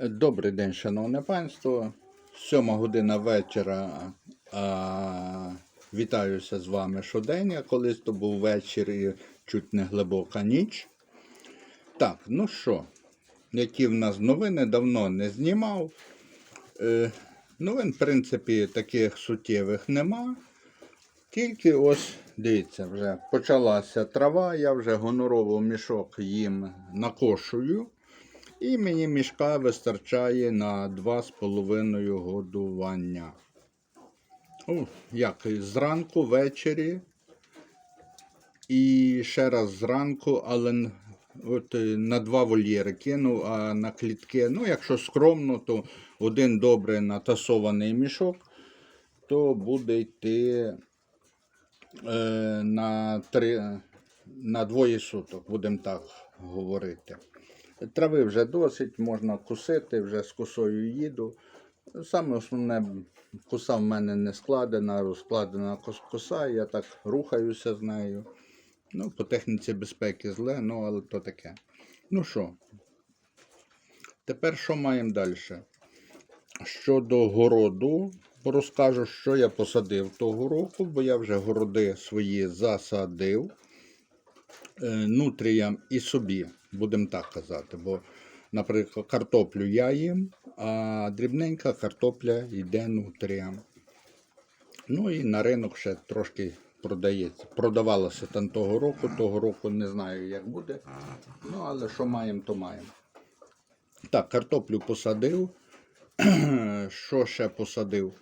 Добрий день, шановне панство. Сьома година вечора. А, вітаюся з вами щодень, колись то був вечір і чуть не глибока ніч. Так, ну що, які в нас новини давно не знімав. Е, новин, в принципі, таких суттєвих нема. Тільки ось, дивіться, вже почалася трава, я вже гонорово мішок їм накошую. І мені мішка вистачає на 2,5 годування. О, як зранку, ввечері. І ще раз зранку, але от е, на два вольєри кинув, а на клітки, ну, якщо скромно, то один добре натасований мішок, то буде йти е, на, три, на двоє суток, будемо так говорити. Трави вже досить, можна кусити, вже з косою їду. Саме основне, коса в мене не складена, розкладена кос- коса, я так рухаюся з нею. Ну, по техніці безпеки зле, ну але то таке. Ну що, тепер що маємо далі? Щодо городу, розкажу, що я посадив того року, бо я вже городи свої засадив е, нутріям і собі, будемо так казати. Бо, наприклад, картоплю я їм, а дрібненька картопля йде нутріям. Ну і на ринок ще трошки продається. Продавалося там того року, того року не знаю, як буде. Ну, але що маємо, то маємо. Так, картоплю посадив. Що ще посадив?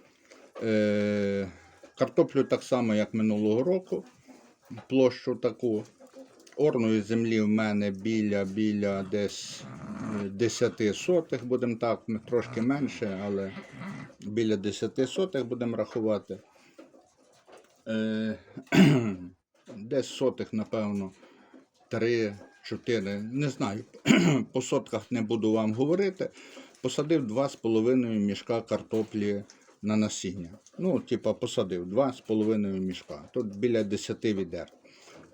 Е, картоплю так само, як минулого року. Площу таку. Орної землі в мене біля, біля десь е, 10 сотих, будемо так, трошки менше, але біля 10 сотих будемо рахувати. Е, десь сотих, напевно, 3, 4, не знаю. По сотках не буду вам говорити. Посадив 2,5 мішка картоплі на насіння. Ну, типа, посадив 2,5 мішка. Тут біля 10 відер.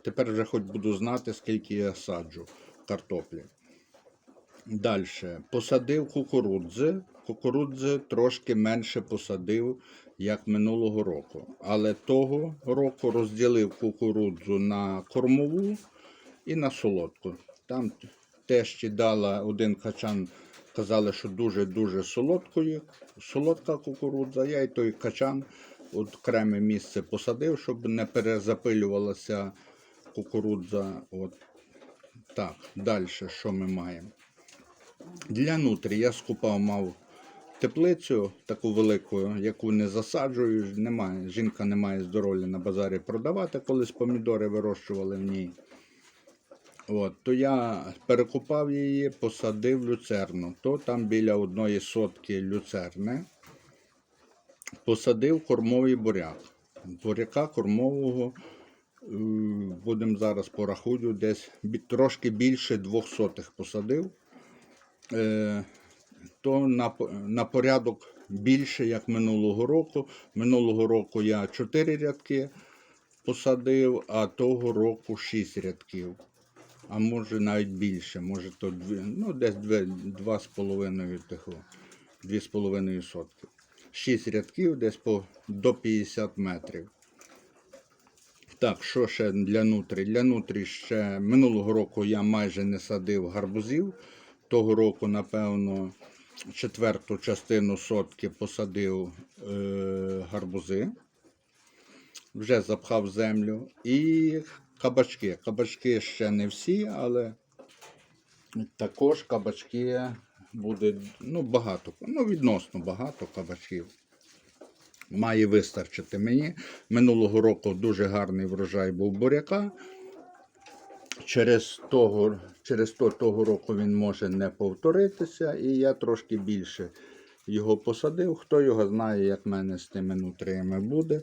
Тепер вже хоч буду знати, скільки я саджу картоплі. Далі. Посадив кукурудзи. Кукурудзи трошки менше посадив, як минулого року. Але того року розділив кукурудзу на кормову і на солодку. Там теж дала один качан, казали, що дуже-дуже солодкою, солодка кукурудза. Я й той качан окреме місце посадив, щоб не перезапилювалася кукурудза. От. Так, далі що ми маємо? Для нутрі я скупав мав теплицю таку велику, яку не засаджую. Немає, жінка не має здоров'я на базарі продавати, колись помідори вирощували в ній. От, то я перекопав її, посадив люцерну. То там біля одної сотки люцерни. Посадив кормовий буряк. Буряка кормового будемо зараз порахую, десь трошки більше двох сотих посадив. Е, то на, на порядок більше, як минулого року. Минулого року я 4 рядки посадив, а того року 6 рядків. А може навіть більше, може то дві, ну, десь дві- два з половиною тихо, дві з половиною сотки. 6 рядків десь по до 50 метрів. Так, що ще для нутрі? Для нутрі ще минулого року я майже не садив гарбузів. Того року, напевно, четверту частину сотки посадив е, гарбузи. Вже запхав землю. І кабачки. Кабачки ще не всі, але також кабачки буде ну, багато. Ну, відносно багато кабачків. Має вистачити мені. Минулого року дуже гарний врожай був буряка. Через того, через то того року він може не повторитися, і я трошки більше його посадив. Хто його знає, як в мене з тими нутріями буде.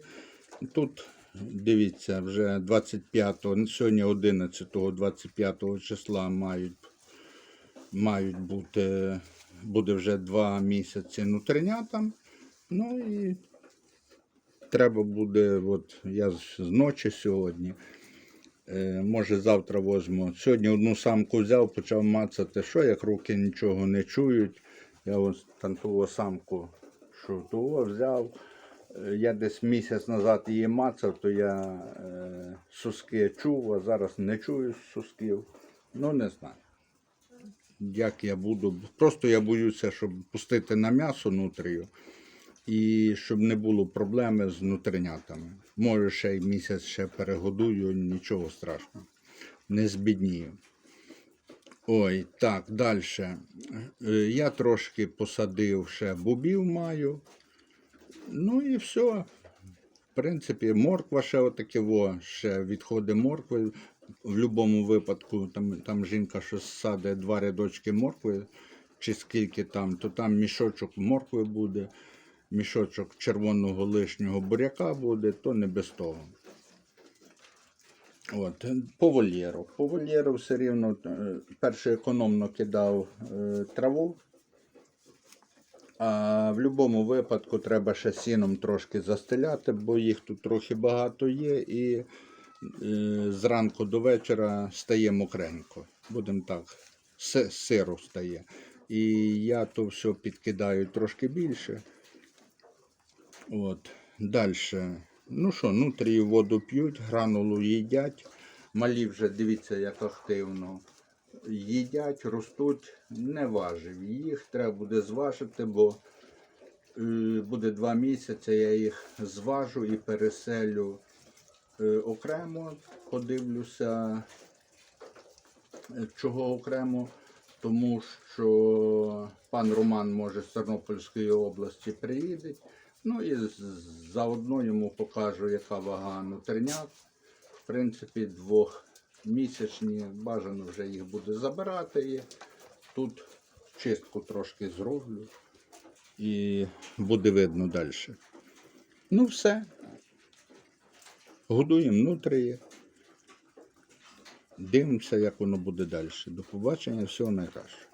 Тут дивіться, вже 25, сьогодні 11, 25 числа мають, мають бути, буде вже 2 місяці нутринятам. Ну і треба буде, от я з ночі сьогодні. Е, може завтра возьму. Сьогодні одну самку взяв, почав мацати, що як руки нічого не чують. Я ось тантову самку, того взяв. Е, Я десь місяць назад її мацав, то я е, суски чув, а зараз не чую сусків. Ну, не знаю. Як я буду. Просто я боюся, щоб пустити на м'ясо нутрію і щоб не було проблеми з нутринятами. Може, ще й місяць ще перегодую, нічого страшного. Не збіднію. Ой, так, далі. Я трошки посадив ще бобів маю. Ну і все. В принципі, морква ще отаке, во, ще відходи моркви. В будь-якому випадку, там, там жінка щось садить два рядочки моркви, чи скільки там, то там мішочок моркви буде, мішочок червоного лишнього буряка буде, то не без того. От, по вольєру. По вольєру все рівно е, перше економно кидав е, траву. А в будь-якому випадку треба ще сіном трошки застеляти, бо їх тут трохи багато є, і е, зранку до вечора стає мокренько. Будемо так, си- сиру стає. І я то все підкидаю трошки більше. От. Далі. Ну що, нутрії воду п'ють, гранулу їдять. Малі вже дивіться, як активно їдять, ростуть, не важив. Їх треба буде зважити, бо е, буде два місяці, я їх зважу і переселю е, окремо, подивлюся, е, чого окремо, тому що пан Роман може з Тернопільської області приїде. Ну і заодно йому покажу, яка вага нутринят. В принципі, двохмісячні, бажано вже їх буде забирати. І тут чистку трошки зроблю і буде видно далі. Ну, все. Годуємо нутрії. Дивимося, як воно буде далі. До побачення, всього найкращого.